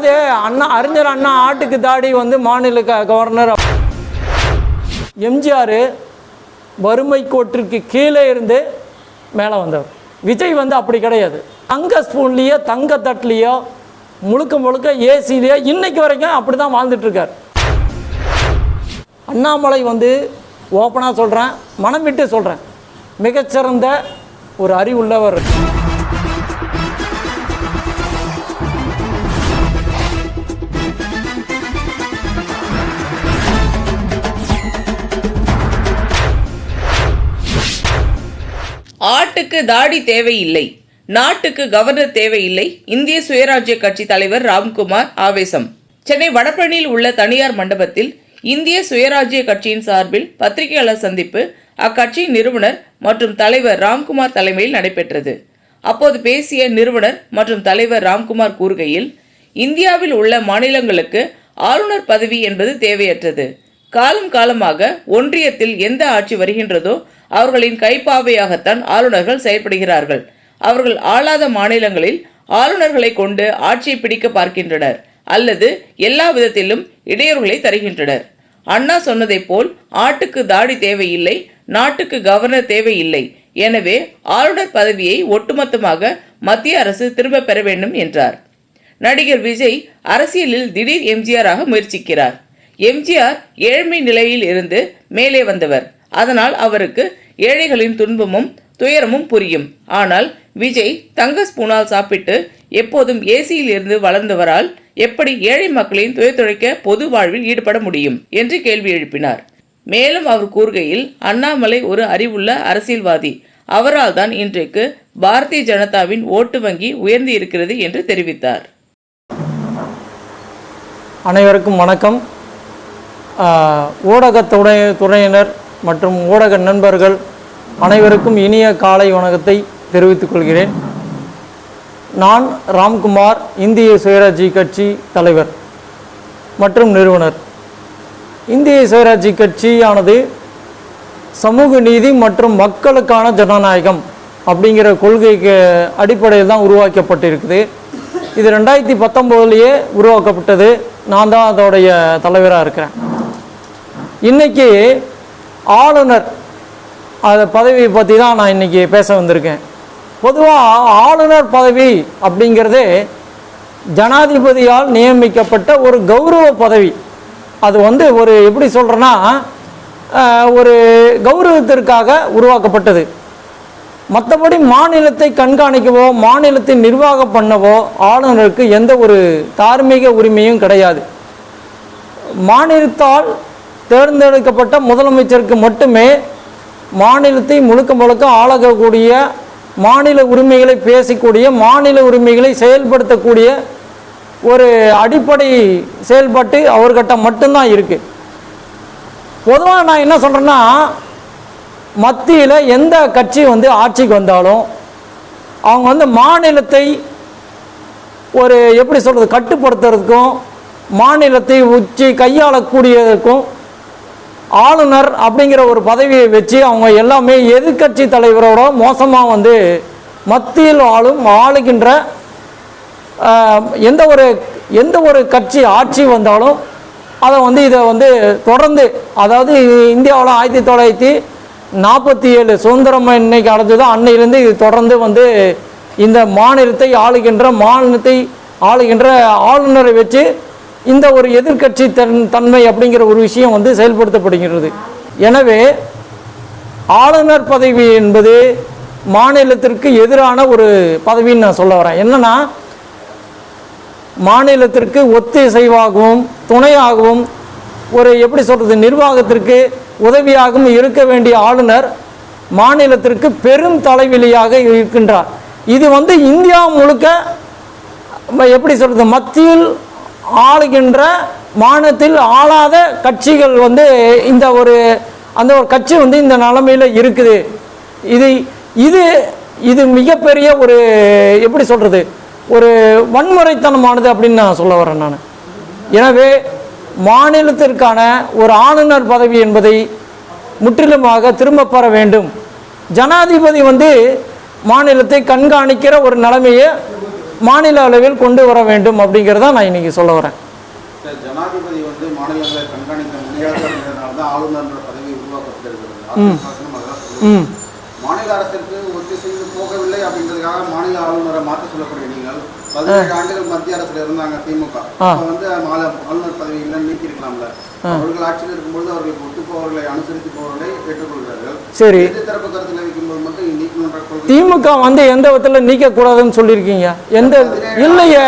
அதாவது அண்ணா அறிஞர் அண்ணா ஆட்டுக்கு தாடி வந்து மாநில கவர்னர் எம்ஜிஆர் வறுமை கோட்டிற்கு கீழே இருந்து மேலே வந்தவர். விஜய் வந்து அப்படி கிடையாது. தங்க ஸ்பூன்லேயோ தங்க தட்டுலேயோ முழுக்க முழுக்க ஏசிலேயோ இன்னைக்கு வரைக்கும் அப்படி தான் வாழ்ந்துட்டுருக்கார். அண்ணாமலை வந்து ஓப்பனாக சொல்கிறேன் மனம் விட்டு சொல்கிறேன். மிகச்சிறந்த ஒரு அறிவுள்ளவர். நாட்டுக்கு தாடி தேவையில்லை. நாட்டுக்கு கவர்னர் தேவையில்லை. இந்திய சுயராஜ்ய கட்சி தலைவர் ராம்குமார் ஆவேசம். சென்னை வடபழனியில் உள்ள தனியார் மண்டபத்தில் இந்திய சுயராஜ்ய கட்சியின் சார்பில் பத்திரிகையாளர் சந்திப்பு அக்கட்சியின் நிறுவனர் மற்றும் தலைவர் ராம்குமார் தலைமையில் நடைபெற்றது. அப்போது பேசிய நிறுவனர் மற்றும் தலைவர் ராம்குமார் கூறுகையில் இந்தியாவில் உள்ள மாநிலங்களுக்கு ஆளுநர் பதவி என்பது தேவையற்றது. காலம் காலமாக ஒன்றியத்தில் எந்த ஆட்சி வருகின்றதோ அவர்களின் கைப்பாவையாகத்தான் ஆளுநர்கள் செயல்படுகிறார்கள் அவர்கள் ஆளாத மாநிலங்களில் ஆளுநர்களை கொண்டு ஆட்சியை பிடிக்க பார்க்கின்றனர் அல்லது எல்லா விதத்திலும் இடையூறுகளை தருகின்றனர். அண்ணா சொன்னதைப் போல் ஆட்டுக்கு தாடி தேவையில்லை நாட்டுக்கு கவர்னர் தேவையில்லை. எனவே ஆளுநர் பதவியை ஒட்டுமொத்தமாக மத்திய அரசு திரும்ப பெற வேண்டும் என்றார். நடிகர் விஜய் அரசியலில் திடீர் எம்ஜிஆராக முயற்சிக்கிறார். எம்ஜிஆர் ஏழ்மை நிலையில் இருந்து மேலே வந்தவர். அதனால் அவருக்கு ஏழைகளின் துன்பமும் துயரமும் புரியும். ஆனால் விஜய் தங்க ஸ்பூனால் சாப்பிட்டு எப்போதும் ஏசியில் இருந்து வளர்ந்தவரால் எப்படி ஏழை மக்களின் துயத்துழைக்க பொது வாழ்வில் ஈடுபட முடியும் என்று கேள்வி எழுப்பினார். மேலும் அவர் கூறுகையில் அண்ணாமலை ஒரு அறிவுள்ள அரசியல்வாதி. அவரால் தான் இன்றைக்கு பாரதிய ஜனதாவின் ஓட்டு வங்கி உயர்ந்து இருக்கிறது என்று தெரிவித்தார். அனைவருக்கும் வணக்கம். ஊடக ஊடகத்துறை துறையினர் மற்றும் ஊடக நண்பர்கள் அனைவருக்கும் இனிய காலை வணக்கத்தை தெரிவித்துக் கொள்கிறேன். நான் ராம்குமார் இந்திய சுயராஜ்ய கட்சி தலைவர் மற்றும் நிறுவனர். இந்திய சுயராஜ்ய கட்சியானது சமூக நீதி மற்றும் மக்களுக்கான ஜனநாயகம் அப்படிங்கிற கொள்கைக்கு அடிப்படையில் தான் உருவாக்கப்பட்டிருக்குது. இது ரெண்டாயிரத்தி பத்தொம்போதுலேயே உருவாக்கப்பட்டது. நான் தான் அதோடைய தலைவராக இருக்கிறேன். இன்னைக்கு ஆளுநர். அந்த பதவியை பற்றி தான் நான் இன்னைக்கு பேச வந்திருக்கேன். பொதுவாக ஆளுநர் பதவி அப்படிங்கிறதே ஜனாதிபதியால் நியமிக்கப்பட்ட ஒரு கௌரவ பதவி. அது வந்து ஒரு எப்படி சொல்கிறேன்னா ஒரு கௌரவத்திற்காக உருவாக்கப்பட்டது. மற்றபடி மாநிலத்தை கண்காணிக்கவோ மாநிலத்தை நிர்வாகம் பண்ணவோ ஆளுநருக்கு எந்த ஒரு தார்மீக உரிமையும் கிடையாது. மாநிலத்தால் தேர்ந்தெடுக்கப்பட்ட முதலமைச்சருக்கு மட்டுமே மாநிலத்தை முழுக்க முழுக்க ஆளாகக்கூடிய மாநில உரிமைகளை பேசக்கூடிய மாநில உரிமைகளை செயல்படுத்தக்கூடிய ஒரு அடிப்படை செயல்பாட்டு அவர்கிட்ட மட்டும்தான் இருக்குது பொதுவாக நான் என்ன சொல்கிறேன்னா மத்தியில் எந்த கட்சி வந்து ஆட்சிக்கு வந்தாலும் அவங்க வந்து மாநிலத்தை ஒரு எப்படி சொல்கிறது கட்டுப்படுத்துறதுக்கும் மாநிலத்தை உச்சி கையாளக்கூடியதற்கும் ஆளுநர் அப்படிங்கிற ஒரு பதவியை வச்சு அவங்க எல்லாமே எதிர்க்கட்சி தலைவரோட மோசமாக வந்து மத்தியில் ஆளும் ஆளுகின்ற எந்த ஒரு எந்த ஒரு கட்சி ஆட்சி வந்தாலும் அதை வந்து இதை வந்து தொடர்ந்து அதாவது இந்தியாவில் ஆயிரத்தி தொள்ளாயிரத்தி நாற்பத்தி ஏழு சுதந்திரம் இன்னைக்கு அடைஞ்சதோ அன்னையிலேருந்து இது தொடர்ந்து வந்து இந்த மாநிலத்தை ஆளுகின்ற மாநிலத்தை ஆளுகின்ற ஆளுநரை வச்சு இந்த ஒரு எதிர்க்கட்சி தன் தன்மை அப்படிங்கிற ஒரு விஷயம் வந்து செயல்படுத்தப்படுகிறது. எனவே ஆளுநர் பதவி என்பது மாநிலத்திற்கு எதிரான ஒரு பதவின்னு நான் சொல்ல வரேன். என்னன்னா மாநிலத்திற்கு ஒத்திசைவாகவும் துணையாகவும் ஒரு எப்படி சொல்கிறது நிர்வாகத்திற்கு உதவியாகவும் இருக்க வேண்டிய ஆளுநர் மாநிலத்திற்கு பெரும் தலைவலியாக இருக்கின்றார். இது வந்து இந்தியா முழுக்க எப்படி சொல்கிறது மத்தியில் ஆளுகின்ற மாநிலத்தில் ஆளாத கட்சிகள் வந்து இந்த ஒரு அந்த ஒரு கட்சி வந்து இந்த நிலமையில் இருக்குது. இது இது இது மிகப்பெரிய ஒரு எப்படி சொல்கிறது ஒரு வன்முறைத்தனமானது அப்படின்னு நான் சொல்ல வரேன் நான். எனவே மாநிலத்திற்கான ஒரு ஆளுநர் பதவி என்பதை முற்றிலுமாக திரும்ப பெற வேண்டும். ஜனாதிபதி வந்து மாநிலத்தை கண்காணிக்கிற ஒரு நிலைமையை மாநில அளவில் கொண்டு வர வேண்டும் அப்படிங்கிறத நான் இன்னைக்கு சொல்ல வரேன். ஜனாதிபதி வந்து மாநிலங்களை கண்காணிக்க முடியாது அப்படின்றதுனால தான் ஆளுநர்ன்ற பதவி உருவாக்கப்பட்டிருக்கிறது. மாநில அரசிற்கு ஒத்திசைந்து போகவில்லை அப்படின்றதுக்காக மாநில ஆளுநரை மாற்ற சொல்லக்கூடிய நீங்கள் பதினேழு ஆண்டுகள் மத்திய அரசுல இருந்தாங்க திமுக. வந்து ஆளுநர் பதவி இல்லைன்னு நீக்கி இருக்கலாம்ல அவர்கள் ஆட்சியில் இருக்கும்போது அவர்களுக்கு ஒத்து போவர்களை அனுசரித்து போவர்களை ஏற்றுக்கொள்கிறார்கள். சரி. எதிர் தரப்பு கருத்துல வைக்கும்போது மட்டும் நீக்கணுன்ற கொள்கை திமுக வந்து எந்த விதத்தில் நீக்கக்கூடாதுன்னு சொல்லியிருக்கீங்க? எந்த இல்லையே.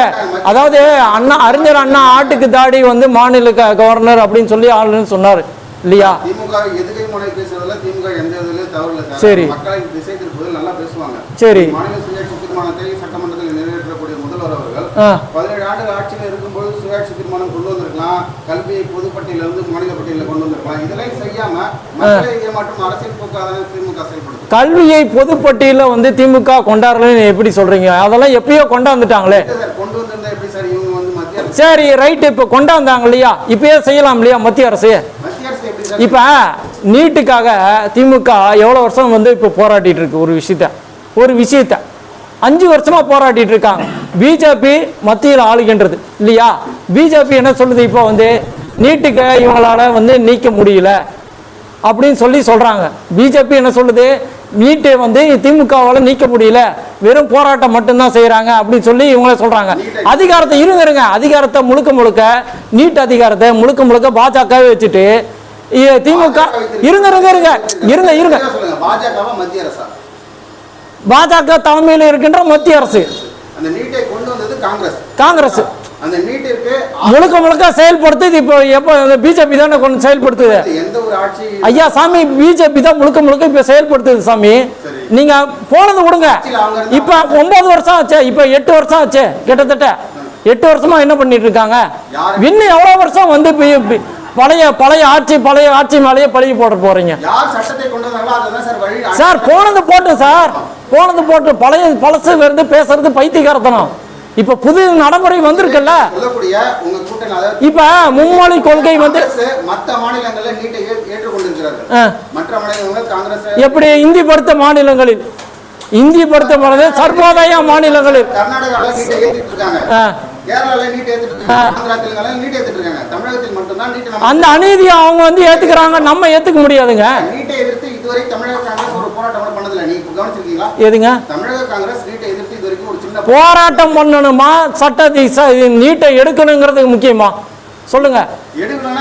அதாவது அண்ணா அறிஞர் அண்ணா ஆட்டுக்கு தாடி வந்து மாநில கவர்னர் அப்படின்னு சொல்லி ஆளுநர் சொன்னார். இல்லையா? திமுக எதுகை முறை பேசுறதுல திமுக எந்த இதுலயும் தவறு இல்லை சரி. மக்களை திசை திருப்பதில் நல்லா பேசுவாங்க. சரி. மாநில சுயாட்சி தீர்மானத்தை சட்டமன்றத்தில் நிறைவேற்றக்கூடிய முதல்வர் அவர்கள் ஆ பதினேழு ஆண்டுகள் ஆட்சியில் இருக்கும்போது சுயாட்சி தீர்மானம் கொண்டு வந்திருக்கலாம். கல்வியை பொதுப்பட்டியலிருந்து மாநில பட்டியலில் கொண்டு வந்திருக்கலாம். இதெல்லாம் செய்யாம மக்களை ஏமாற்றும் அரசியல் போக்காக திமுக செயல்படுது. கல்வியை பொதுப்பட்டியலில் வந்து திமுக கொண்டாடலன்னு எப்படி சொல்றீங்க? அதெல்லாம் எப்பயோ கொண்டாந்துட்டாங்களே. கொண்டு வந்திருந்தா எப்படி சார் இவங்க வந்து மத்திய சரி ரைட்டு. இப்போ கொண்டாந்தாங்க இல்லையா? இப்பயே செய்யலாம் இல்லையா மத்திய அரசு? இப்போ நீட்டுக்காக திமுக எவ்வளோ வருஷம் வந்து இப்போ போராடிட்டு இருக்கு ஒரு விஷயத்த? ஒரு விஷயத்த. அஞ்சு வருஷமா போராடிட்டு இருக்காங்க பிஜேபி மத்தியில் ஆளுகின்றது. இல்லையா? பிஜேபி என்ன சொல்லுது இப்போ வந்து? நீட்டுக்கு இவங்களால வந்து நீக்க முடியல. அப்படின்னு சொல்லி சொல்றாங்க. பிஜேபி என்ன சொல்லுது? நீட்டை வந்து திமுகவால் நீக்க முடியல. வெறும் போராட்டம் மட்டும்தான் செய்கிறாங்க அப்படின்னு சொல்லி இவங்களே சொல்கிறாங்க அதிகாரத்தை இருங்க இருங்க. அதிகாரத்தை முழுக்க முழுக்க நீட் அதிகாரத்தை முழுக்க முழுக்க பாஜகவே வச்சுட்டு திமுக இருங்க இருங்க இருங்க. இருங்க இருங்க தெளிவா சொல்லுங்க பாஜகவா மத்திய அரசா பாஜக தலைமையில் இருக்கின்ற மத்திய அரசு. காங்கிரஸ். முழுக்க முழுக்க செயல்படுத்துது இப்போ எப்போ பிஜேபி தானே கொண்டு செயல்படுத்துது. ஐயா சாமி பிஜேபி தான் முழுக்க முழுக்க இப்ப செயல்படுத்துது சாமி. நீங்க போனது இருந்தா- இப்ப ஒன்பது வருஷம் ஆச்சு. இப்ப எட்டு வருஷம் ஆச்சு. கிட்டத்தட்ட எட்டு வருஷமா என்ன பண்ணிட்டு இருக்காங்க? இன்னும் எவ்வளவு வருஷம் வந்து பழைய பழைய ஆட்சி பழைய ஆட்சி மேலேயே பழகி போட போறீங்க. சார் போனது போட்டு சார். போனது போட்டு பழைய பழசு வந்து பேசுறது பைத்தியக்காரத்தனம். இப்ப புது நடைமுறை வந்திருக்குல்ல? இப்ப மும்மொழி கொள்கை வந்து மத்த மாநிலங்கள்ல நீட்டை. மற்ற மாநிலங்கள் எப்படி இந்தி படுத்த மாநிலங்களில்? இந்தி படுத்த மாநில சர்வோதய மாநிலங்களில். அந்த அநீதியை அவங்க வந்து ஏத்துக்கிறாங்க நம்ம ஏத்துக்க முடியாதுங்க. சின்ன போராட்டம் பண்ணணுமா? சட்டத்தை நீட்டை எடுக்கணுங்கிறது முக்கியமா? சொல்லுங்க.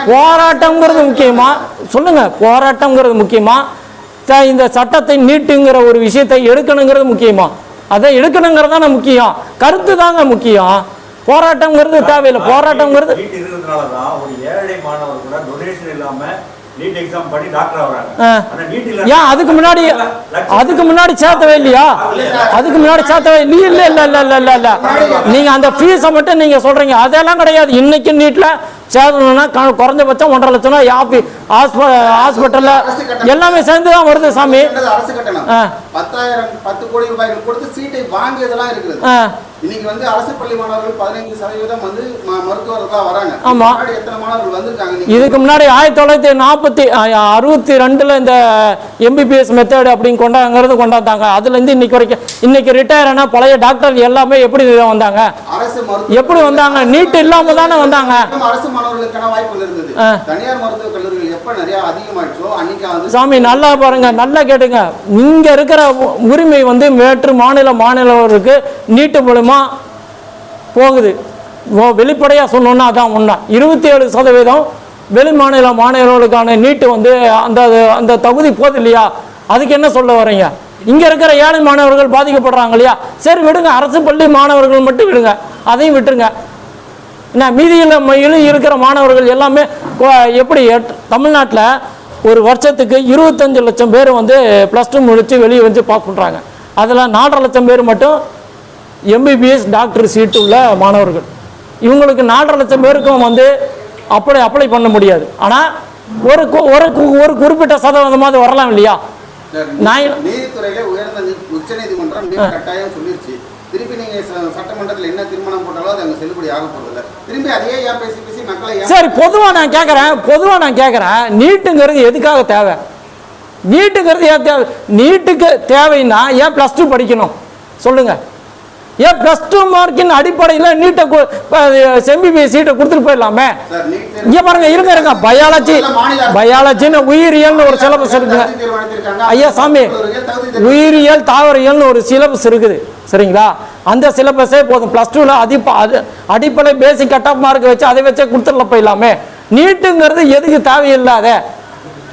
போராட்டம்ங்கிறது முக்கியமா? சொல்லுங்க. போராட்டம்ங்கிறது முக்கியமா? இந்த சட்டத்தை நீட்டுங்கிற ஒரு விஷயத்தை எடுக்கணுங்கிறது முக்கியமா? அதை எடுக்கணுங்கிறது தானே முக்கியம். கருத்து தாங்க முக்கியம். போராட்டம்ங்கிறது தேவையில்லை. போராட்டம்ங்கிறது ஏன் அதுக்கு முன்னாடி அதுக்கு முன்னாடி சேர்த்தவே இல்லையா? அதுக்கு முன்னாடி சேர்த்தவே இல்லையா இல்ல இல்ல இல்ல இல்ல இல்ல இல்ல. நீங்க அந்த ஃபீஸை மட்டும் நீங்க சொல்றீங்க. அதெல்லாம் கிடையாது. இன்னைக்கு நீட்ல சேரணும்னா க- குறைஞ்சபட்சம் ஒன்றரை லட்சம் ரூபாய் ஆபி ஹாஸ்பிட்டல்ல எல்லாமே சேர்ந்து தான் வருது சாமி. என்றது அரசு கட்டணம். ஆ. பத்தாயிரம் பத்து கோடி ரூபாய்கள் கொடுத்து சீட்டை வாங்கியதெல்லாம் இருக்குது. இன்னைக்கு வந்து அரசு பள்ளி மாணவர்கள் பதினைந்து சதவீதம் வந்து மருத்துவர்களா வராங்க. ஆமா. எத்தனை மாணவர்கள் வந்திருக்காங்க இதுக்கு முன்னாடி ஆயிரத்தி தொள்ளாயிரத்தி நாற்பத்தி அறுபத்தி ரெண்டுல இந்த எம்பிபிஎஸ் மெத்தட் அப்படின்னு கொண்டாங்கிறது கொண்டாந்தாங்க. அதுல இருந்து இன்னைக்கு வரைக்கும் இன்னைக்கு ரிட்டையர் ஆன பழைய டாக்டர் எல்லாமே எப்படி வந்தாங்க? அரசு எப்படி வந்தாங்க? நீட் இல்லாம தானே வந்தாங்க. அரசு மாணவர்களுக்கான வாய்ப்புகள் இருந்தது. தனியார் மருத்துவக் கல்லூரிகள் சாமி நல்லா பாருங்க நல்லா கேட்டுங்க. இங்க இருக்கிற உரிமை வந்து வேற்று மாநில மாநிலவருக்கு நீட்டு மூலமா போகுது. ஓ- வெளிப்படையா சொன்னோம்னா அதான் உண்மை. இருபத்தி ஏழு சதவீதம் வெளி மாநில மாணவர்களுக்கான நீட்டு வந்து அந்த அந்த தகுதி போகுது இல்லையா? அதுக்கு என்ன சொல்ல வர்றீங்க இங்க இருக்கிற ஏழை மாணவர்கள் பாதிக்கப்படுறாங்க இல்லையா? சரி விடுங்க. அரசு பள்ளி மாணவர்கள் மட்டும் விடுங்க. அதையும் விட்டுருங்க. என்ன மீதியில் மையிலும் இருக்கிற மாணவர்கள் எல்லாமே எப்படி தமிழ்நாட்டில் ஒரு வருஷத்துக்கு இருபத்தஞ்சு லட்சம் பேர் வந்து ப்ளஸ் டூ முடித்து வெளியே வந்து பாஸ் பண்ணுறாங்க அதில் நாலரை லட்சம் பேர் மட்டும் எம்பிபிஎஸ் டாக்டர் சீட்டு உள்ள மாணவர்கள். இவங்களுக்கு நாலரை லட்சம் பேருக்கும் வந்து அப்படி அப்ளை பண்ண முடியாது. ஆனால் ஒரு ஒரு ஒரு குறிப்பிட்ட சதவீதமாவது வரலாம் இல்லையா? நீதித்துறையில உயர்ந்த உச்ச நீதிமன்றம் நீட் கட்டாயம் சொல்லிருச்சு. திருப்பி நீங்க சட்டமன்றத்துல என்ன தீர்மானம் போட்டாலும் அது அங்க செல்லுபடி ஆக போறதில்ல. திரும்பி அதையே ஏன் பேசி சரி பொதுவாக நான் கேட்குறேன் பொதுவாக நான் கேட்குறேன் நீட்டுங்கிறது எதுக்காக தேவை? நீட்டுங்கிறது ஏன் தேவை? நீட்டுக்கு தேவைன்னா ஏன் ப்ளஸ் டூ படிக்கணும்? சொல்லுங்க. ஏன் ப்ளஸ் டூ மார்க்கின் அடிப்படையில் நீட்டை செம்பிபி சீட்டை கொடுத்துட்டு போயிடலாமே? இங்க பாருங்க இருங்க இருங்க. பயாலஜி பயாலஜின்னு உயிரியல்னு ஒரு சிலபஸ் இருக்குங்க. ஐயா சாமி. உயிரியல் தாவரியல்னு ஒரு சிலபஸ் இருக்குது. சரிங்களா? அந்த சிலபஸே போதும். ப்ளஸ் டூவில் அதிப்ப அது அடிப்படை பேசிக் கட் ஆஃப் மார்க் வச்சு அதை வச்சே கொடுத்துடல போயிடலாமே. நீட்டுங்கிறது எதுக்கு தேவையில்லாத?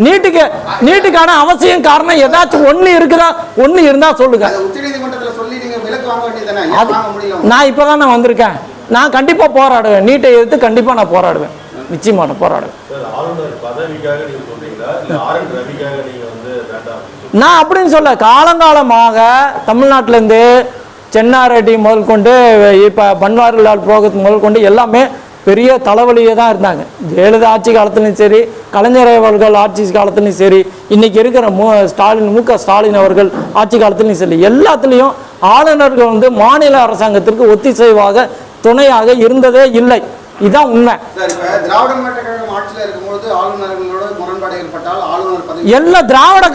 நீட்டுக்கு நீட்டுக்கான அவசியம் காரணம் ஏதாச்சும் ஒன்று இருக்குதா? ஒன்று இருந்தால் சொல்லுங்க. அது உச்சநீதிமன்றத்துல சொல்லி நீங்க விலக்கு வாங்க வேண்டியதுதானே? ஏன் அது வாங்க முடியல நான் இப்போ தான் நான் வந்திருக்கேன். நான் கண்டிப்பாக போராடுவேன். நீட்டை எதிர்த்து கண்டிப்பாக நான் போராடுவேன். நிச்சயமா நான் போராடுவேன். சார் ஆளுநர் பதவிக்காக நீங்க சொல்றீங்களா? இல்ல ஆர் என் ரவிக்காக நீங்க வந்து வேண்டாம்? அப்படின்னு சொல்றீங்களா? நான் அப்படின்னு சொல்ல காலங்காலமாக தமிழ்நாட்டிலேருந்து சென்னாரெட்டி முதல் கொண்டு இப்போ பன்வாரிலால் புரோஹித் முதல் கொண்டு எல்லாமே பெரிய தலைவலியே தான் இருந்தாங்க. ஜெயலலிதா ஆட்சி காலத்துலையும் சரி கலைஞர் அவர்கள் ஆட்சி காலத்துலையும் சரி இன்னைக்கு இருக்கிற மு ஸ்டாலின் மு க ஸ்டாலின் அவர்கள் ஆட்சி காலத்துலையும் சரி எல்லாத்துலேயும் ஆளுநர்கள் வந்து மாநில அரசாங்கத்திற்கு ஒத்திசைவாக துணையாக இருந்ததே இல்லை. இதுதான் உண்மை. திராவிட முன்னேற்ற கழகம் ஆட்சியில் இருக்கும்போது ஆளுநர்களோட எல்லா திராவிட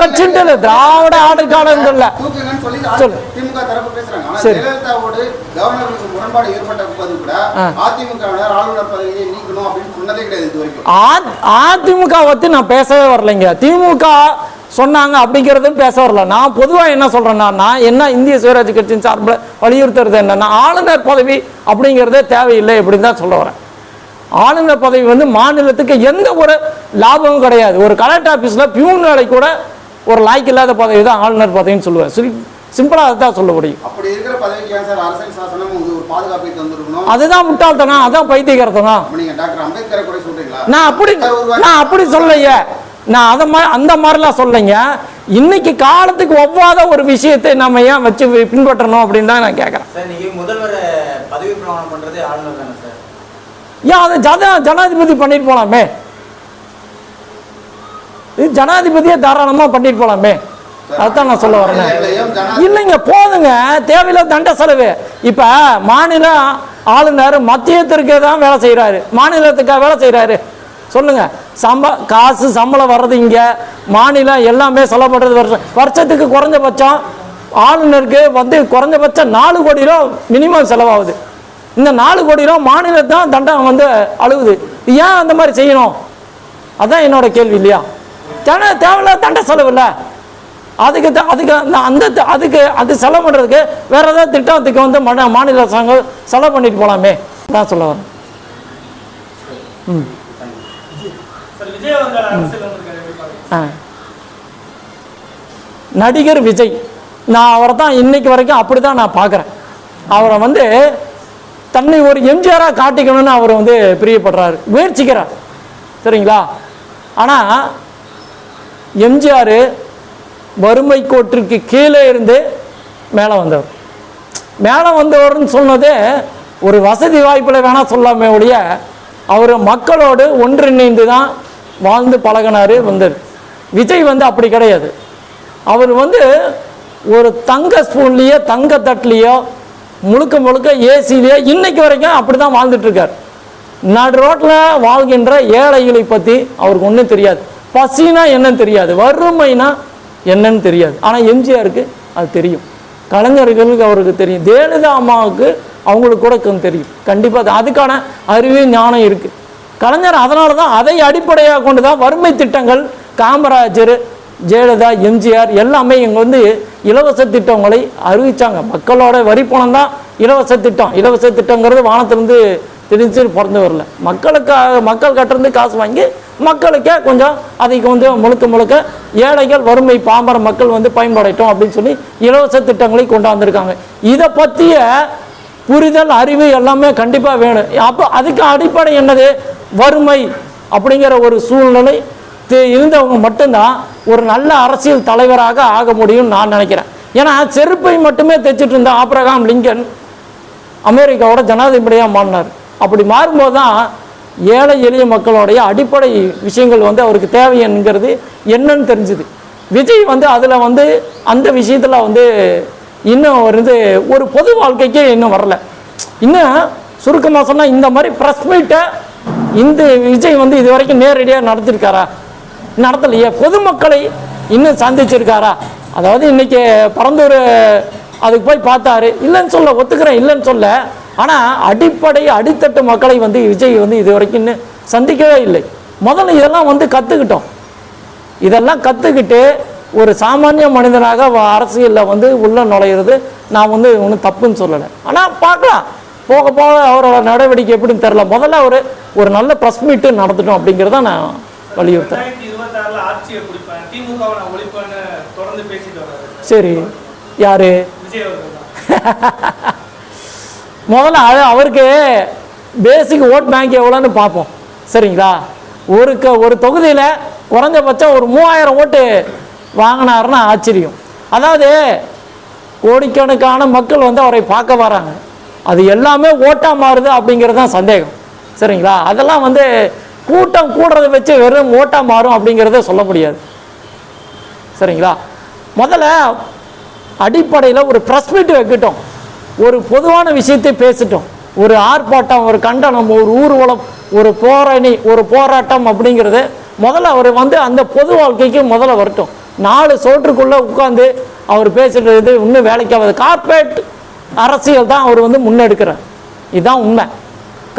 இல்லை திராவிட ஆடு காலங்கள்ல சொல்லி. திமுக தரப்பு பேசுறாங்க. ஜெயலலிதாவோடு கவர்னருக்கு முரண்பாடு ஏற்பட்ட போது கூட ஆ. அதிமுகவினர் ஆளுநர் பதவியை நீக்கணும் அப்படின்னு சொன்னதே கிடையாது இது வரைக்கும் ஆ- அதிமுக பத்தி நான் பேசவே வரலைங்க திமுக சொன்னாங்க அப்படிங்கிறதும் பேச வரல நான் பொதுவாக என்ன சொல்றேன்னா நான் என்ன இந்திய சுயராஜ் கட்சியின் சார்பில் வலியுறுத்துறது என்னன்னா ஆளுநர் பதவி அப்படிங்கிறதே தேவையில்லை அப்படின்னு தான் சொல்ல வரேன் ஆளுநர் பதவி வந்து மாநிலத்துக்கு எந்த ஒரு லாபமும் கிடையாது. ஒரு கலெக்டர் ஆஃபீஸில் பியூன் வேலை கூட ஒரு லாய்க்கு இல்லாத பதவி தான் ஆளுநர் பதவின்னு சொல்லுவேன் சிம் சிம்பிளாக அதுதான் சொல்ல முடியும். சார் அதுதான் முட்டாள்தனம் அதான் பைத்தியகரத்தனம் நான் அப்படி நான் அப்படி சொல்லையே நான் அதை மாதிரி அந்த மாதிரிலாம் சொல்லைங்க இன்னைக்கு காலத்துக்கு ஒவ்வாத ஒரு விஷயத்தை நம்ம ஏன் வச்சு பின்பற்றணும் அப்படின்னு தான் நான் கேட்குறேன் சார் நீங்க முதல்வர் பதவி பிரமாணம் பண்றதே ஆளுநர் சார் ஏன் அதை ஜன ஜனாதிபதி பண்ணிட்டு போகலாமே இது ஜனாதிபதியே தாராளமாக பண்ணிட்டு போகலாமே அதுதான் நான் சொல்ல வரேன். இல்லைங்க போதுங்க. தேவையில்ல தண்ட செலவு. இப்போ மாநில ஆளுநர் மத்தியத்திற்கு தான் வேலை செய்கிறாரு மாநிலத்துக்காக வேலை செய்கிறாரு சொல்லுங்க. சம்ப காசு சம்பளம் வர்றது இங்கே. மாநிலம் எல்லாமே செலவுப்படுறது வருஷம் வருஷத்துக்கு குறைஞ்சபட்சம் ஆளுநருக்கு வந்து குறைஞ்சபட்சம் நாலு கோடி ரூபா மினிமம் செலவாகுது. இந்த நாலு கோடி ரூபா மாநிலத்தான் தண்டம் வந்து அழுகுது. ஏன் அந்த மாதிரி செய்யணும்? அதான் என்னோட கேள்வி இல்லையா? தேவை தேவையில்ல தண்ட செலவு இல்லை அதுக்கு த- அதுக்கு அந்த அதுக்கு அது செலவு பண்ணுறதுக்கு வேற ஏதாவது திட்டத்துக்கு வந்து மன மாநில அரசாங்கம் செலவு பண்ணிட்டு போகலாமே நான் சொல்ல வரேன். ம். நடிகர் விஜய். நான் அவரை தான் இன்னைக்கு வரைக்கும் அப்படி தான் நான் பார்க்குறேன். அவரை வந்து தன்னை ஒரு எம்ஜிஆராக காட்டிக்கணும்னு அவர் வந்து பிரியப்படுறாரு. முயற்சிக்கிறார். சரிங்களா? ஆனால் எம்ஜிஆர் வறுமை கோட்டிற்கு கீழே இருந்து மேலே வந்தவர். மேலே வந்தவர்னு சொன்னதே ஒரு வசதி வாய்ப்பில் வேணால் சொல்லாமே ஒழிய அவர் மக்களோடு ஒன்றிணைந்து தான் வாழ்ந்து பழகினாரு வந்தார் விஜய் வந்து அப்படி கிடையாது. அவர் வந்து ஒரு தங்க ஸ்பூன்லேயோ தங்க தட்டுலேயோ முழுக்க முழுக்க ஏசிலேயோ இன்னைக்கு வரைக்கும் அப்படி தான் வாழ்ந்துட்டுருக்கார். நடு ரோட்டில் வாழ்கின்ற ஏழைகளை பற்றி அவருக்கு ஒன்றும் தெரியாது. பசினா என்னன்னு தெரியாது. வறுமைனா என்னன்னு தெரியாது. ஆனால் எம்ஜிஆருக்கு அது தெரியும். கலைஞர்களுக்கு அவருக்கு தெரியும். ஜெயலலிதா அம்மாவுக்கு அவங்களுக்கு கூட தெரியும். கண்டிப்பாக அதுக்கான அறிவு ஞானம் இருக்குது கலைஞர் அதனால தான் அதை அடிப்படையாக கொண்டு தான் வறுமை திட்டங்கள் காமராஜர் ஜெயலலிதா எம்ஜிஆர் எல்லாமே இங்கே வந்து இலவச திட்டங்களை அறிவித்தாங்க மக்களோட வரி பணம் தான் இலவச திட்டம். இலவச திட்டங்கிறது வானத்திலிருந்து திணிச்சு பிறந்து வரல. மக்களுக்காக மக்கள் கட்டிருந்து காசு வாங்கி மக்களுக்கே கொஞ்சம் அதுக்கு வந்து முழுக்க முழுக்க ஏழைகள் வறுமை பாம்பர மக்கள் வந்து பயன்படட்டும் அப்படின்னு சொல்லி இலவச திட்டங்களை கொண்டாந்துருக்காங்க இதை பற்றிய புரிதல் அறிவு எல்லாமே கண்டிப்பாக வேணும். அப்போ அதுக்கு அடிப்படை என்னது? வறுமை அப்படிங்கிற ஒரு சூழ்நிலை இருந்தவங்க மட்டும்தான் ஒரு நல்ல அரசியல் தலைவராக ஆக முடியும்னு நான் நினைக்கிறேன். ஏன்னா செருப்பை மட்டுமே தைச்சிட்டு இருந்த ஆப்ரகாம் லிங்கன் அமெரிக்காவோட ஜனாதிபதியாக மாறினார். அப்படி மாறும்போது தான் ஏழை எளிய மக்களுடைய அடிப்படை விஷயங்கள் வந்து அவருக்கு தேவை என்கிறது என்னன்னு தெரிஞ்சுது. விஜய் வந்து அதில் வந்து அந்த விஷயத்தில் வந்து இன்னும் வந்து ஒரு பொது வாழ்க்கைக்கே இன்னும் வரல. இன்னும் சுருக்கமாக சொன்னால் இந்த மாதிரி ப்ரெஸ் மீட்டை இந்த விஜய் வந்து இது வரைக்கும் நேரடியாக நடத்திருக்காரா? நடத்தலையே. பொதுமக்களை இன்னும் சந்திச்சிருக்காரா? அதாவது இன்றைக்கி பரந்தூர் அதுக்கு போய் பார்த்தாரு. இல்லைன்னு சொல்ல ஒத்துக்கிறேன் இல்லைன்னு சொல்ல. ஆனால் அடிப்படை அடித்தட்டு மக்களை வந்து விஜய் வந்து இது வரைக்கும் இன்னும் சந்திக்கவே இல்லை. முதல்ல இதெல்லாம் வந்து கற்றுக்கிட்டோம் இதெல்லாம் கற்றுக்கிட்டு ஒரு சாமானிய மனிதனாக வ- வந்து உள்ளே நுழையிறது நான் வந்து ஒன்றும் தப்புன்னு சொல்லலை. ஆனால் பார்க்கலாம். போக போக அவரோட நடவடிக்கை எப்படின்னு தெரில முதல்ல ஒரு ஒரு நல்ல ப்ரெஸ் மீட்டு நடத்திட்டோம் அப்படிங்கிறத நான் வலியுறுத்தேன் இருபத்தாறுல ஆட்சியை பிடிப்பேன் திமுகவை நான் ஒழிப்பேன்னு தொடர்ந்து பேசிட்டு வர்றாரு. சரி. யாரு? விஜய் முதல்ல அது அவருக்கு பேசிக் ஓட் பேங்க் எவ்வளோன்னு பார்ப்போம். சரிங்களா? ஒரு க ஒரு தொகுதியில் குறைஞ்சபட்சம் ஒரு மூவாயிரம் ஓட்டு வாங்கினாருன்னா ஆச்சரியம். அதாவது கோடிக்கணக்கான மக்கள் வந்து அவரை பார்க்க வராங்க. அது எல்லாமே ஓட்டாக மாறுது அப்படிங்கிறது தான் சந்தேகம். சரிங்களா? அதெல்லாம் வந்து கூட்டம் கூடுறதை வச்சு வெறும் ஓட்டாக மாறும் அப்படிங்கிறத சொல்ல முடியாது. சரிங்களா? முதல்ல அடிப்படையில் ஒரு ப்ரெஸ் மீட் வைக்கட்டும். ஒரு பொதுவான விஷயத்தை பேசட்டும். ஒரு ஆர்ப்பாட்டம் ஒரு கண்டனம் ஒரு ஊர்வலம் ஒரு போரணி ஒரு போராட்டம் அப்படிங்கிறது முதல்ல அவர் வந்து அந்த பொது வாழ்க்கைக்கு முதல்ல வரட்டும். நாலு சோற்றுக்குள்ளே உட்காந்து அவர் பேசுகிறது இன்னும் வேலைக்காகாது கார்ப்பரேட் அரசியல் தான் அவர் வந்து முன்னெடுக்கிறார். இதுதான் உண்மை.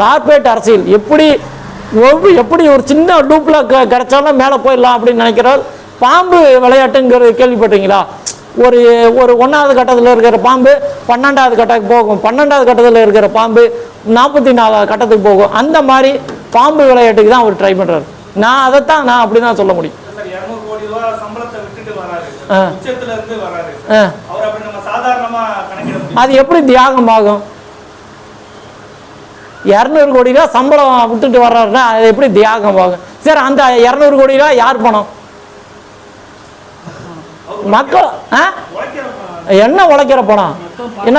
கார்ப்பரேட் அரசியல். எப்படி ஒவ்வொரு எப்படி ஒரு சின்ன லூப்பில் க கிடைச்சாலும் மேலே போயிடலாம் அப்படின்னு நினைக்கிறார். பாம்பு விளையாட்டுங்கிறது கேள்விப்பட்டீங்களா? ஒரு ஒரு ஒன்றாவது கட்டத்தில் இருக்கிற பாம்பு பன்னெண்டாவது கட்டத்துக்கு போகும். பன்னெண்டாவது கட்டத்தில் இருக்கிற பாம்பு நாற்பத்தி நாலாவது கட்டத்துக்கு போகும். அந்த மாதிரி பாம்பு விளையாட்டுக்கு தான் அவர் ட்ரை பண்ணுறாரு நான் அதைத்தான் நான் அப்படி தான் சொல்ல முடியும். அது எப்படி தியாகம் ஆகும்? இரநூறு கோடி ரூபா சம்பளம் விட்டுட்டு வர்றாருன்னா அது எப்படி தியாகம் போகும்? சரி அந்த இரநூறு கோடி ரூபா யார் பணம்? மக்கள் ஆ? என்ன உழைக்கிற பணம்? என்ன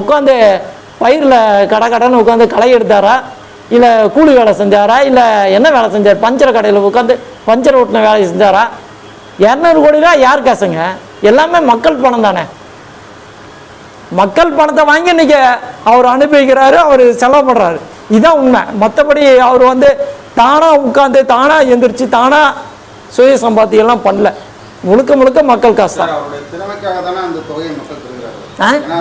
உட்காந்து பயிரில் கடை கடைன்னு உட்காந்து களை எடுத்தாரா? இல்லை கூலி வேலை செஞ்சாரா? இல்லை என்ன வேலை செஞ்சார்? பஞ்சர் கடையில் உட்காந்து பஞ்சர் ஓட்டின வேலையை செஞ்சாரா? இரநூறு கோடி ரூபா யார் காசுங்க? எல்லாமே மக்கள் பணம் தானே. மக்கள் பணத்தை வாங்கி இன்னைக்கு அவர் அனுப்பிக்கிறாரு அவர் செலவு பண்ணுறாரு இதுதான் உண்மை. மற்றபடி அவர் வந்து தானாக உட்காந்து தானாக எந்திரிச்சு தானாக சுய சம்பாத்தியெல்லாம் பண்ணல. முழுக்க முழுக்க மக்கள் காசு தான்.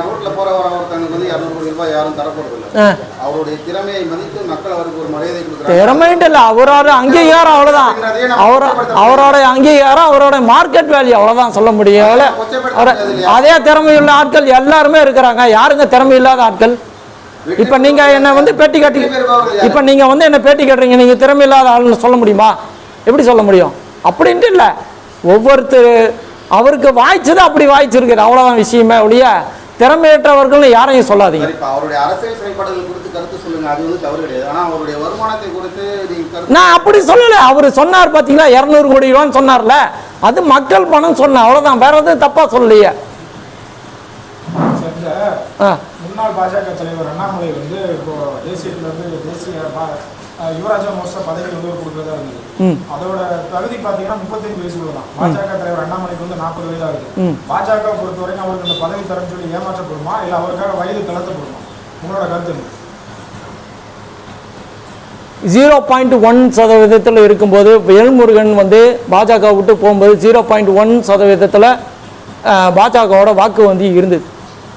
ரோட்ல போற வர ஒருத்தவங்களுக்கு வந்து இரநூறு கோடி ரூபாய் யாரும் தரப்போறது இல்லை ஆ. அவருடைய திறமையை மதித்து மக்கள் அவருக்கு ஒரு மரியாதை கொடுக்குறாங்க. திறமைன்ட்டு இல்லை அவரோட அங்கீகாரம் அவ்வளோதான் அவரோ அவரோட அங்கீகாரம் அவரோட மார்க்கெட் வேல்யூ அவ்வளோதான் சொல்ல முடியும் அதே திறமையுள்ள ஆட்கள் எல்லாருமே இருக்கிறாங்க. யாருங்க திறமை இல்லாத ஆட்கள்? இப்போ நீங்கள் என்னை வந்து பேட்டி காட்டி இப்போ நீங்கள் வந்து என்ன பேட்டி கேட்டுறீங்க நீங்கள் திறமை இல்லாத ஆள்னு சொல்ல முடியுமா? எப்படி சொல்ல முடியும்? அப்படின்ட்டு இல்லை. ஒவ்வொருத்தர் அவருக்கு வாய்ச்சது அப்படி வாய்ச்சிருக்குது அவ்வளோதான் விஷயமே ஒழிய திறமையற்றவர்கள்னு யாரையும் சொல்லாதீங்க. அவருடைய அரசியல் செயல்பாடுகள் குறித்து கருத்து சொல்லுங்க. அது வந்து தவறு கிடையாது. அவருடைய வருமானத்தை குறித்து நான் அப்படி சொல்லலை. அவர் சொன்னார் பார்த்தீங்களா இரநூறு கோடி ரூபான்னு சொன்னார்ல. அது மக்கள் பணம் சொன்னேன் அவ்வளோதான் வேற எதுவும் தப்பாக சொல்லலையே. இந்த முன்னாள் பாஜக தலைவர் அண்ணாமலை வந்து இப்போ தேசியத்துல இருந்து தேசிய யுவராஜா மோஸ்டா பதவி வந்து ஒரு கொடுக்கறதா இருந்தது. அதோட தகுதி பாத்தீங்கன்னா முப்பத்தஞ்சு வயசுக்குள்ள தான் பாஜக தலைவர் அண்ணாமலைக்கு வந்து நாற்பது வயது ம். பாஜக பொறுத்த வரைக்கும் அவருக்கு அந்த பதவி தரன்னு சொல்லி ஏமாற்றப்படுமா? இல்ல அவருக்காக வயது தளர்த்தப்படுமா? உங்களோட கருத்து? ஜீரோ பாயிண்ட் ஒன் சதவீதத்தில் இருக்கும்போது வேல்முருகன் வந்து பாஜக விட்டு போகும்போது ஜீரோ பாயிண்ட் ஒன் சதவீதத்தில் பாஜகவோட வாக்கு வங்கி இருந்தது.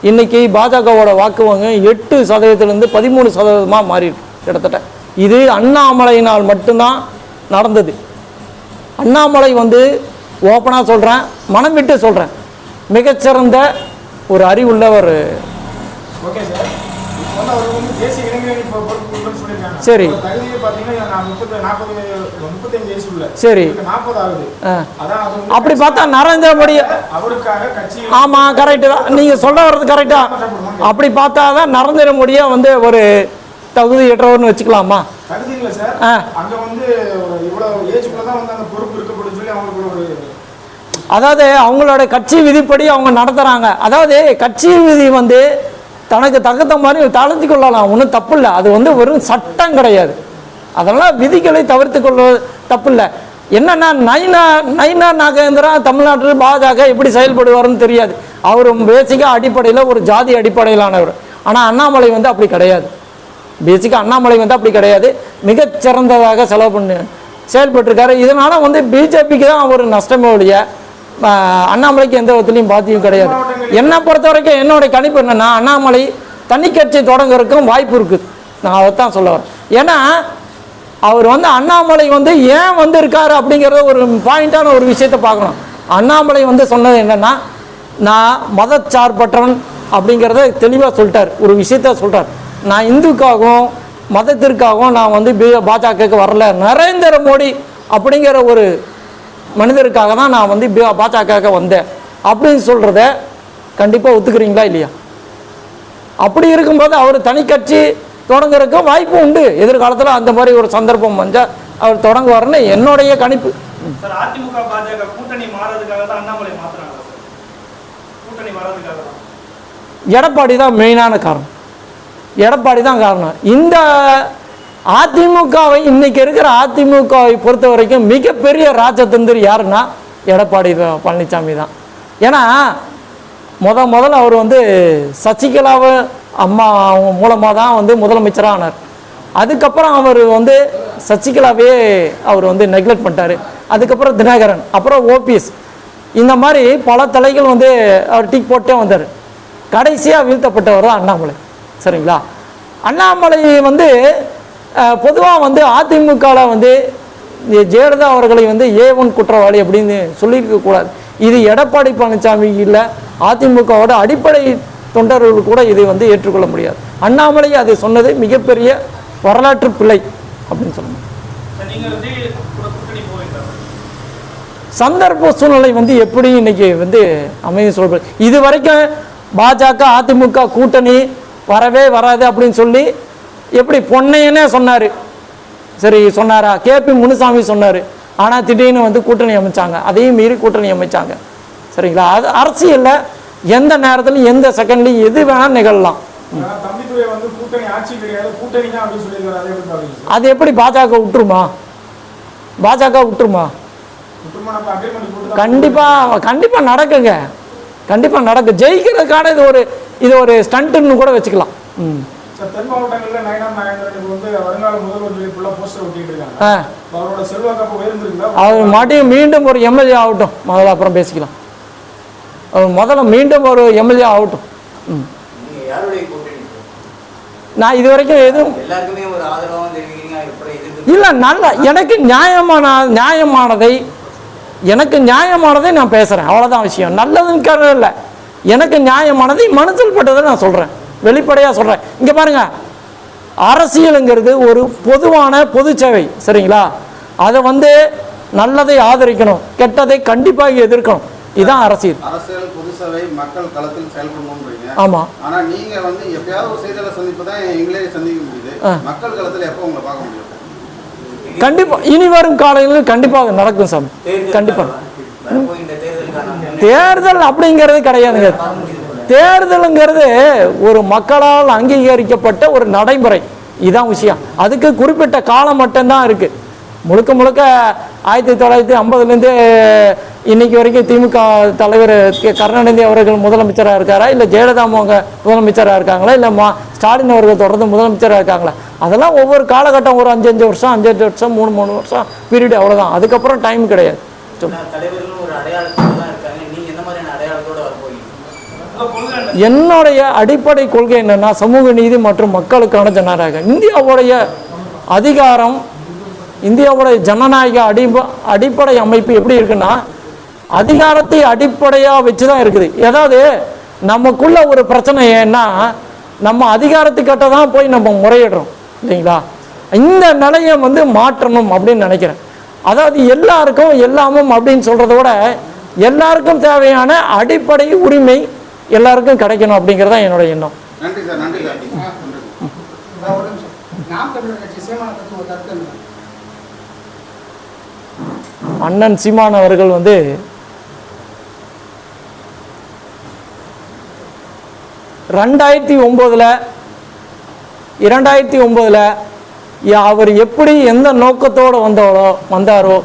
இன்னைக்கு பாஜகவோட வாக்குவங்கம் எட்டு சதவீதத்திலேருந்து பதிமூணு சதவீதமாக மாறிடு கிட்டத்தட்ட. இது அண்ணாமலையினால் மட்டும்தான் நடந்தது. அண்ணாமலை வந்து ஓப்பனாக சொல்கிறேன் மனம் விட்டு சொல்கிறேன் மிகச்சிறந்த ஒரு அறிவுள்ள ஒரு ஓகே சார் சரி. சரி. அப்படி பார்த்தா நரேந்திர மோடி ஆமாம் கரெக்டு தான். நீங்கள் சொல்ல வர்றது கரெக்டா அப்படி பார்த்தா தான் நரேந்திர மோடியை வந்து ஒரு தகுதியற்றவர்னு வச்சுக்கலாமா? தகுதி அவங்களுக்கு ஒரு அதாவது அவங்களோட கட்சி விதிப்படி அவங்க நடத்துகிறாங்க அதாவது கட்சி விதி வந்து தனக்கு தகுந்த மாதிரி தளர்த்தி கொள்ளலாம். ஒன்றும் தப்பு இல்லை அது வந்து வெறும் சட்டம் கிடையாது. அதெல்லாம் விதிகளை தவிர்த்து கொள்வது தப்பு இல்லை என்னன்னா நைனா நைனா நாகேந்திரா தமிழ்நாட்டில் பாஜக எப்படி செயல்படுவார்னு தெரியாது. அவர் பேசிக்காக அடிப்படையில் ஒரு ஜாதி அடிப்படையிலானவர். ஆனால் அண்ணாமலை வந்து அப்படி கிடையாது. பேசிக்காக அண்ணாமலை வந்து அப்படி கிடையாது. மிகச்சிறந்ததாக செலவு பண்ணு செயல்பட்டுருக்காரு. இதனால் வந்து பிஜேபிக்கு தான் ஒரு நஷ்டமே ஒழிய அண்ணாமலைக்கு எந்த விதத்துலையும் பாத்தியும் கிடையாது. என்னை பொறுத்த வரைக்கும் என்னுடைய கணிப்பு என்னென்னா அண்ணாமலை தனி கட்சி தொடங்குறதுக்கும் வாய்ப்பு இருக்குது. நான் அதைத்தான் சொல்ல வரேன். ஏன்னா அவர் வந்து அண்ணாமலை வந்து ஏன் வந்து இருக்காரு அப்படிங்கிறத ஒரு பாயிண்டான ஒரு விஷயத்தை பார்க்கணும். அண்ணாமலை வந்து சொன்னது என்னென்னா நான் மதச்சார்பற்றவன் அப்படிங்கிறத தெளிவாக சொல்லிட்டார். ஒரு விஷயத்த சொல்கிறார் நான் இந்துக்காகவும் மதத்திற்காகவும் நான் வந்து பாஜகவுக்கு வரல. நரேந்திர மோடி அப்படிங்கிற ஒரு மனிதருக்காக தான் நான் வந்து பி- பாஜகவுக்கு வந்தேன். அப்படின்னு சொல்கிறத கண்டிப்பாக ஒத்துக்கிறீங்களா இல்லையா? அப்படி இருக்கும்போது அவர் தனி கட்சி தொடங்குறதுக்கும் வாய்ப்பு உண்டு. எதிர்காலத்தில் அந்த மாதிரி ஒரு சந்தர்ப்பம் வந்தால் அவர் தொடங்குவார்னு என்னுடைய கணிப்பு. எடப்பாடி தான் மெயினான காரணம். எடப்பாடி தான் காரணம். இந்த அதிமுகவை இன்னைக்கு இருக்கிற அதிமுகவை பொறுத்த வரைக்கும் மிகப்பெரிய ராஜதந்திரி யாருன்னா எடப்பாடி பழனிசாமி தான். ஏன்னா முத முதல்ல அவர் வந்து சசிகலாவை அம்மா அவங்க மூலமாக தான் வந்து முதலமைச்சராக ஆனார். அதுக்கப்புறம் அவர் வந்து சசிகலாவே அவர் வந்து நெக்லெக்ட் பண்ணிட்டார். அதுக்கப்புறம் தினகரன் அப்புறம் ஓபிஎஸ். இந்த மாதிரி பல தலைகள் வந்து அவர் டிக் போட்டே வந்தார். கடைசியாக வீழ்த்தப்பட்டவர் தான் அண்ணாமலை. சரிங்களா? அண்ணாமலை வந்து பொதுவாக வந்து அதிமுகவில் வந்து ஜெயலலிதா அவர்களை வந்து ஏ ஒன் குற்றவாளி அப்படின்னு சொல்லியிருக்க கூடாது. இது எடப்பாடி பழனிசாமி இல்லை அதிமுகவோட அடிப்படை தொண்டர்கள் கூட இதை வந்து ஏற்றுக்கொள்ள முடியாது. அண்ணாமலை அதை சொன்னது மிகப்பெரிய வரலாற்று பிழை அப்படின்னு சொல்லணும். சந்தர்ப்ப சூழ்நிலை வந்து எப்படி இன்னைக்கு வந்து அமைதி சொல்ற இது வரைக்கும் பாஜக அதிமுக கூட்டணி வரவே வராது அப்படின்னு சொல்லி எப்படி பொன்னையனே சொன்னார். சரி சொன்னாரா? கேபி முனுசாமி சொன்னார். ஆனால் திடீர்னு வந்து கூட்டணி அமைச்சாங்க. அதையும் மீறி கூட்டணி அமைச்சாங்க. சரிங்களா? அது அரசியலில் எந்த நேரத்துலையும் எந்த செகண்ட்லையும் எது வேணால் நிகழலாம். அதே எப்படி பாஜக விட்டுருமா? பாஜக விட்டுருமா? கண்டிப்பாக கண்டிப்பாக நடக்குங்க. கண்டிப்பாக நடக்கும் ஜெயிக்கிறதுக்கான இது ஒரு இது ஒரு ஸ்டண்ட்டுன்னு கூட வச்சுக்கலாம். ம். சார் தென் மாவட்டங்கள்ல நயனா நாகேந்திரனுக்கு வந்து வருங்கால முதல்வர் சொல்லி போஸ்டர் ஒட்டிட்டு இருக்காங்க. அவரோட செல்வாக்கு அப்ப உயர்ந்திருக்குதா? அவர் மறுபடியும் மீண்டும் ஒரு எம்எல்ஏ ஆகட்டும். முதல்ல அப்புறம் பேசிக்கலாம். அவர் முதல்ல மீண்டும் ஒரு எம்எல்ஏ ஆகட்டும். ம்? நான் இது வரைக்கும் எதுவும் எல்லாருக்குமே ஒரு தெரிவிக்கிறீங்க. இல்லை நல்ல எனக்கு நியாயமான நியாயமானதை எனக்கு நியாயமானதை நான் பேசுகிறேன் அவ்வளோதான் விஷயம். நல்லதுன்னு இல்லை. எனக்கு நியாயமானதை மனசில் பட்டதை நான் சொல்கிறேன் வெளிப்படையாக சொல்கிறேன் இங்கே பாருங்க. அரசியலுங்கிறது ஒரு பொதுவான பொது சேவை சரிங்களா? அதை வந்து நல்லதை ஆதரிக்கணும் கெட்டதை கண்டிப்பாக எதிர்க்கணும். இதுதான் அரசியல். அரசியல் பொது சேவை மக்கள் களத்தில் செயல்படணும்ன்றீங்க. ஆமாம் ஆனா நீங்க வந்து எப்பயாவது ஒரு செய்தியாளர் சந்திப்பு தான் எங்களே சந்திக்க முடியுது. மக்கள் களத்துல எப்போ உங்களை பார்க்க முடியும்? கண்டிப்பாக இனி வரும் காலங்களில் கண்டிப்பாக நடக்கும் சாமி. தேர்தலுக்கான தேர்தல் அப்படிங்கிறது கிடையாதுங்க. தேர்தலுங்கிறது ஒரு மக்களால் அங்கீகரிக்கப்பட்ட ஒரு நடைமுறை. இதான் விஷயம். அதுக்கு குறிப்பிட்ட காலம் மட்டும்தான் இருக்கு. முழுக்க முழுக்க ஆயிரத்தி தொள்ளாயிரத்தி ஐம்பதுலேருந்து இன்னைக்கு வரைக்கும் திமுக தலைவர் கே கருணாநிதி அவர்கள் முதலமைச்சராக இருக்காரா? இல்லை ஜெயலலிதா அவங்க முதலமைச்சராக இருக்காங்களா? இல்லை மா ஸ்டாலின் அவர்கள் தொடர்ந்து முதலமைச்சராக இருக்காங்களா? அதெல்லாம் ஒவ்வொரு காலகட்டம் ஒரு அஞ்சு அஞ்சு வருஷம் அஞ்சு அஞ்சு வருஷம் மூணு மூணு வருஷம் பீரியட் அவ்வளோதான் அதுக்கப்புறம் டைம் கிடையாது எல்லா தலைவர்களும் ஒரு அடையாளத்தோட தான் இருக்காங்க நீங்க எந்த மாதிரியான அடையாளத்தோட வரப்போறீங்க உங்க கொள்கை என்ன என்னுடைய அடிப்படை கொள்கை என்னென்னா சமூக நீதி மற்றும் மக்களுக்கான ஜனநாயகம். இந்தியாவுடைய அதிகாரம் இந்தியாவுடைய ஜனநாயக அடி அடிப்படை அமைப்பு எப்படி இருக்குன்னா அதிகாரத்தை அடிப்படையாக வச்சு தான் இருக்குது. ஏதாவது நமக்குள்ள ஒரு பிரச்சனை ஏன்னா நம்ம அதிகாரத்துக்கிட்ட தான் போய் நம்ம முறையிடுறோம் இல்லைங்களா? இந்த நிலையை வந்து மாற்றணும் அப்படின்னு நினைக்கிறேன். அதாவது எல்லாருக்கும் எல்லாமும் அப்படின்னு சொல்கிறத விட எல்லாருக்கும் தேவையான அடிப்படை உரிமை எல்லாருக்கும் கிடைக்கணும் அப்படிங்கிறது என்னோட எண்ணம். நன்றி சார் நன்றி சார். அண்ணன் சீமான் அவர்கள் வந்து ரெண்டாயிரத்தி ஒம்போதில் இரண்டாயிரத்தி ஒம்போதில் அவர் எப்படி எந்த நோக்கத்தோடு வந்தாரோ வந்தாரோ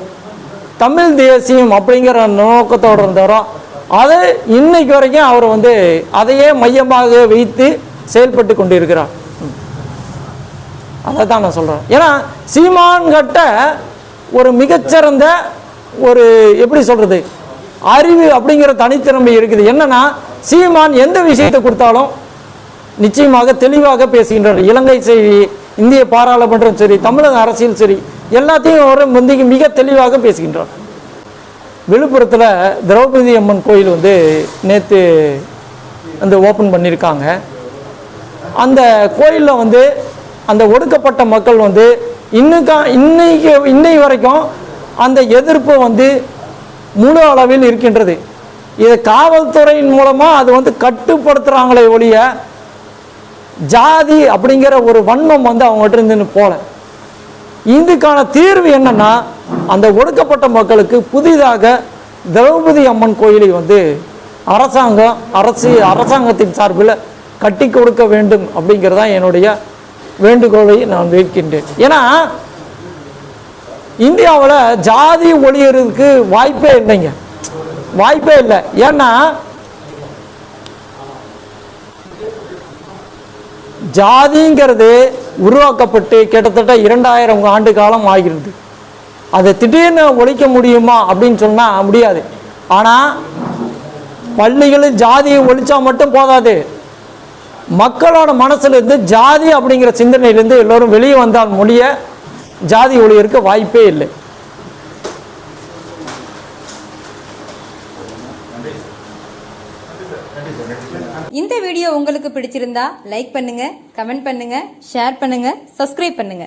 தமிழ் தேசியம் அப்படிங்கிற நோக்கத்தோடு இருந்தாரோ அது இன்னைக்கு வரைக்கும் அவர் வந்து அதையே மையமாக வைத்து செயல்பட்டு கொண்டிருக்கிறார். அதை தான் நான் சொல்கிறேன் ஏன்னா சீமான்கிட்ட ஒரு மிகச்சிறந்த ஒரு எப்படி சொல்கிறது அறிவு அப்படிங்கிற தனித்திறமை இருக்குது. என்னன்னா சீமான் எந்த விஷயத்தை கொடுத்தாலும் நிச்சயமாக தெளிவாக பேசுகின்றார். இலங்கை சரி இந்திய பாராளுமன்றம் சரி தமிழக அரசியல் சரி எல்லாத்தையும் அவர் வந்து மிக தெளிவாக பேசுகின்றார். விழுப்புரத்தில் திரௌபதி அம்மன் கோயில் வந்து நேற்று அந்த ஓப்பன் பண்ணியிருக்காங்க அந்த கோயிலில் வந்து அந்த ஒடுக்கப்பட்ட மக்கள் வந்து இன்னைக்கா இன்னைக்கு இன்னை வரைக்கும் அந்த எதிர்ப்பு வந்து முழு அளவில் இருக்கின்றது. இதை காவல்துறையின் மூலமாக அது வந்து கட்டுப்படுத்துகிறாங்களே ஒழிய ஜாதி அப்படிங்கிற ஒரு வன்மம் வந்து அவங்ககிட்ட இருந்து போல இதுக்கான தீர்வு என்னன்னா அந்த ஒடுக்கப்பட்ட மக்களுக்கு புதிதாக திரௌபதி அம்மன் கோயிலை வந்து அரசாங்கம் அரசு அரசாங்கத்தின் சார்பில் கட்டி கொடுக்க வேண்டும் அப்படிங்கிறதா என்னுடைய வேண்டுகோளை நான் வைக்கின்றேன். ஏன்னா இந்தியாவில் ஜாதி ஒழியறதுக்கு வாய்ப்பே இல்லைங்க. வாய்ப்பே இல்லை. ஏன்னா ஜாதிங்கிறது உருவாக்கப்பட்டு கிட்டத்தட்ட இரண்டாயிரம் ஆண்டு காலம் ஆகிறது அதை திடீர்னு ஒழிக்க முடியுமா அப்படின்னு சொன்னால் முடியாது. ஆனால் பள்ளிகளில் ஜாதியை ஒழிச்சா மட்டும் போதாது. மக்களோட மனசுலேருந்து ஜாதி அப்படிங்கிற சிந்தனையிலேருந்து எல்லோரும் வெளியே வந்தால் முடிய ஜாதி ஒழியருக்கு வாய்ப்பே இல்லை. இந்த வீடியோ உங்களுக்கு பிடிச்சிருந்தா லைக் பண்ணுங்க கமெண்ட் பண்ணுங்க ஷேர் பண்ணுங்க சப்ஸ்கிரைப் பண்ணுங்க.